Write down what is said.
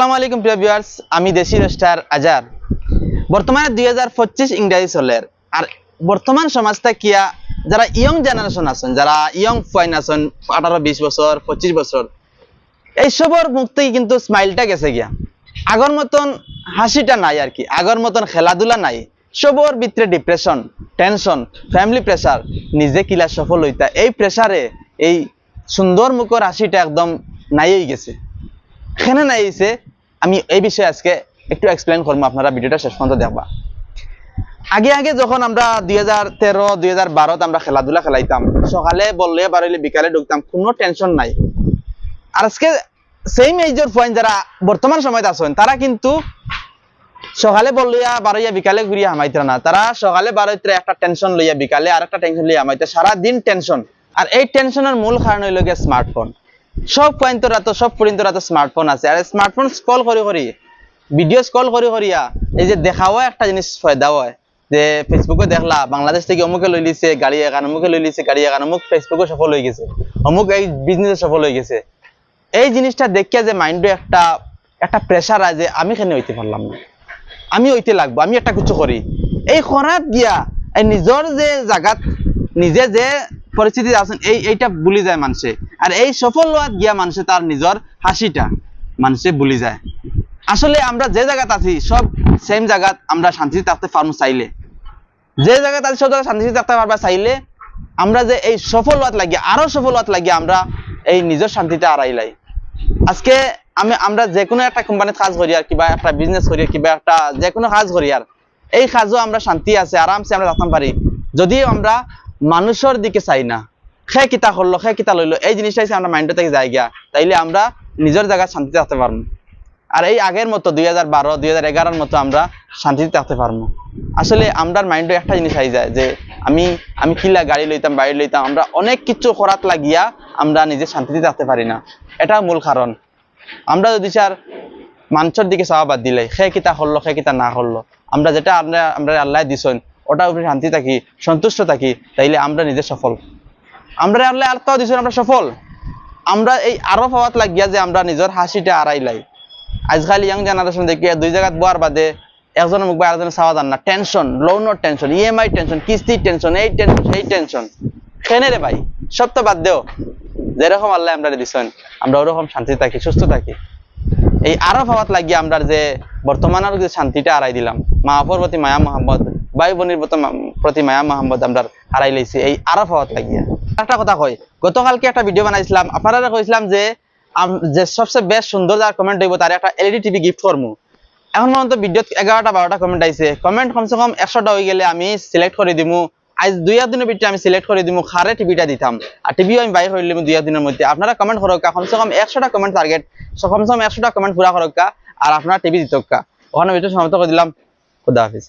আসসালামু আলাইকুম, প্রিয় ভিউয়ার্স আমি দেশি স্টার আজার বর্তমানে দুই হাজার পঁচিশ ইংরাজি চলের আর বর্তমান সমাজটা কিয়া যারা ইয়ং জেনারেশন আছেন, যারা ইয়ং ফাইন আছেন, আঠারো, বিশ বছর, পঁচিশ বছর, এইসবর মুখ থেকে কিন্তু স্মাইলটা গেছে গিয়া। আগর মতন হাসিটা নাই আর কি। আগর মতন খেলাধুলা নাই। সবর ভিতরে ডিপ্রেশন টেনশন ফ্যামিলি প্রেসার নিজে কিলা সফল হইতা? এই প্রেসারে এই সুন্দর মুখর হাসিটা একদম নাই গেছে। এখানে নাই হইছে আমি এই বিষয়ে আজকে একটু এক্সপ্লেন করব, আপনারা ভিডিওটা শেষ পর্যন্ত দেখবা। আগে আগে যখন আমরা দুই হাজার তেরো, দুই হাজার বারোতে আমরা খেলাধুলা খেলাইতাম, সকালে বললে বারইলে বিকালে ঢুকতাম, কোনো টেনশন নাই। আর আজকে সেম এইজর পয়েন্ট যারা বর্তমান সময়তে আছেন, তারা কিন্তু সকালে বললিয়া বারইয়া বিকালে ঘুরিয়া হামাইতে না। তারা সকালে বারোইতে একটা টেনশন লইয়া বিকালে আর একটা টেনশন লইয়া হামাইতে সারা দিন টেনশন আর এই টেনশনের মূল কারণ হইল গিয়ে স্মার্টফোন সব পয়েন্টরা তো, সব পরিন্তরা তো স্মার্টফোন আছে। আর স্মার্টফোন স্ক্রল করি করি ভিডিও স্ক্রল করি করিয়া, এই যে দেখাও একটা জিনিস ফায়দা হয়, যে ফেসবুকে দেখলা, বাংলাদেশ থেকে অমুকে লই লিছে, গাড়ি এখান, অমুকে লই লিছে, গাড়ি এখান, অমুক ফেসবুকে সফল হয়ে গেছে, অমুক এই বিজনেসে সফল হয়ে গেছে। এই জিনিসটা দেখিয়া যে মাইন্ডে একটা একটা প্রেশার আছে আমি কেন হইতে পারলাম না। আমি হইতে লাগবো, আমি একটা কিছু করি। এই খরাত গিয়া, এই নিজর যে জাগাত, নিজে যে পরিস্থিতি আছেন, এই, এইটা ভুলি যায় মানুষে আর এই সফল হওয়াত গিয়া মানুষে তার নিজর হাসিটা মানুষে ভুলি যায়। আসলে আমরা যে জায়গাত আছি, সব সেম জায়গাত আমরা শান্তিতে থাকতে পারব চাইলে। যে জায়গাতে আছি, সব জায়গায় শান্তিতে থাকতে পারবা চাইলে, আমরা যে এই সফল হওয়াত লাগিয়ে, আরও সফল হওয়াত লাগিয়ে আমরা এই নিজের শান্তিতে আড়াইলাই আজকে আমি, আমরা যে কোনো একটা কোম্পানিতে কাজ করি আর কিবা একটা বিজনেস করি কিবা একটা যে কোনো কাজ করি আর এই কাজও আমরা শান্তি আছে আরামসে আমরা থাকতে পারি যদিও আমরা মানুষের দিকে চাই না খে কিতা করল খে কিতা লইলো। এই জিনিসটাই আমরা মাইন্ড থেকে যাই গিয়া তাইলে আমরা নিজের জায়গায় শান্তিতে থাকতে পারব আর এই আগের মতো দুই হাজার বারো, দুই হাজার এগারোর মতো আমরা শান্তিতে থাকতে পারব আসলে আমরার মাইন্ডে একটা জিনিস আই যায় যে আমি আমি কিলা গাড়ি লইতাম, বাড়ি লইতাম, আমরা অনেক কিছু করাত লাগিয়া আমরা নিজে শান্তিতে থাকতে পারি না। এটা মূল কারণ। আমরা যদি স্যার মানুষের দিকে চাওয়া বাদ দিলে সে কিতা করল সে কিতা না করল আমরা যেটা আমরা আমরা আল্লাহ দিছেন, ওটার উপরে শান্তি থাকি, সন্তুষ্ট থাকি, তাইলে আমরা নিজে সফল। আমরা আল্লাহ আল্লাহ দিছেন আমরা সফল। আমরা এই আরও পাওয়াত লাগিয়া যে আমরা নিজের হাসিটা আড়াইলাই আজকাল ইয়াং জেনারেশন দেখি, দুই জায়গাত বোয়ার বাদে একজনের মুখ বা আরেকজনের চাওয়া যান না। টেনশন লোনের টেনশন ইএমআই টেনশন, কিস্তির টেনশন, এই টেনশন, সেই টেনশন। কেনে রে ভাই? সব তো বাদ দেও। যেরকম আল্লাহ আমরা দিছেন, আমরা ওরকম শান্তি থাকি, সুস্থ থাকি। এই আরও ভাবাত লাগিয়ে আমরা যে বর্তমানের যে শান্তিটা হারাই দিলাম মা প্রতি মায়া মোহাম্মদ, ভাই বোনের প্রতি- প্রতি মায়া মোহাম্মদ আমরা হারাই লাইছি, এই আরও ভাবাত লাগিয়া। একটা কথা কই, গতকালকে একটা ভিডিও বানাইছিলাম। আপনারা কইছিলাম যে যে সবচেয়ে বেস্ট সুন্দর যার কমেন্ট হইব তার একটা এলইডি টিভি গিফট করব এখন পর্যন্ত ভিডিওত এগারোটা, বারোটা কমেন্ট আইছে। কমেন্ট কমসে কম একশোটা হয়ে গেলে আমি সিলেক্ট করে দিমু। আজ দুই এক দিনের ভিতরে আমি সিলেক্ট করে দিমু, খারে টিভিটা দিতাম। আর টিভিও আমি বাই করে দিলাম দুই এক মধ্যে। আপনারা কমেন্ট করোক কমসে কম একশোটা কমেন্ট টার্গেট কমসে কম একশোটা কমেন্ট পুরা করোক আর আপনারা টিভি দিতকা ওখানে ভিডিও সমাপ্ত করে দিলাম। খুদা হাফিজ।